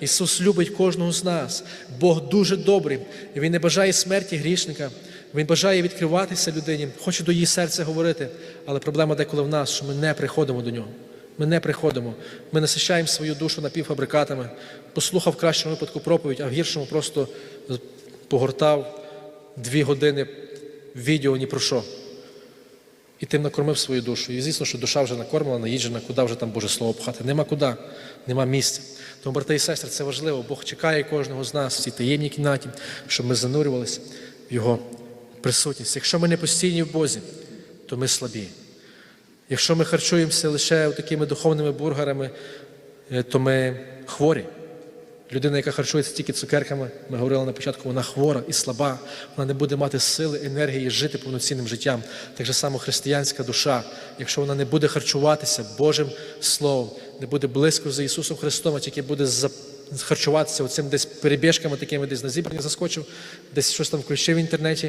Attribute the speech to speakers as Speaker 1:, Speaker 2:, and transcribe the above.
Speaker 1: Ісус любить кожного з нас. Бог дуже добрий. Він не бажає смерті грішника. Він бажає відкриватися людині, хоче до її серця говорити. Але проблема деколи в нас, що ми не приходимо до нього. Ми не приходимо. Ми насищаємо свою душу напівфабрикатами. Послухав в кращому випадку проповідь, а в гіршому просто погортав дві години відео ні про що. І тим накормив свою душу. І звісно, що душа вже накормлена, наїджена, куди вже там Боже Слово пхати. Нема куди, нема місця. Тому, брати і сестри, це важливо. Бог чекає кожного з нас в цій таємній кімнаті, щоб ми занурювалися в Його присутність. Якщо ми не постійні в Бозі, то ми слабі. Якщо ми харчуємося лише такими духовними бургерами, е, то ми хворі. Людина, яка харчується тільки цукерками, ми говорили на початку, вона хвора і слаба, вона не буде мати сили, енергії жити повноцінним життям. Так же само християнська душа, якщо вона не буде харчуватися Божим Словом, не буде близько за Ісусом Христом, а тільки буде харчуватися оцим десь перебіжками такими, десь на зібрання заскочив, десь щось там включив в інтернеті,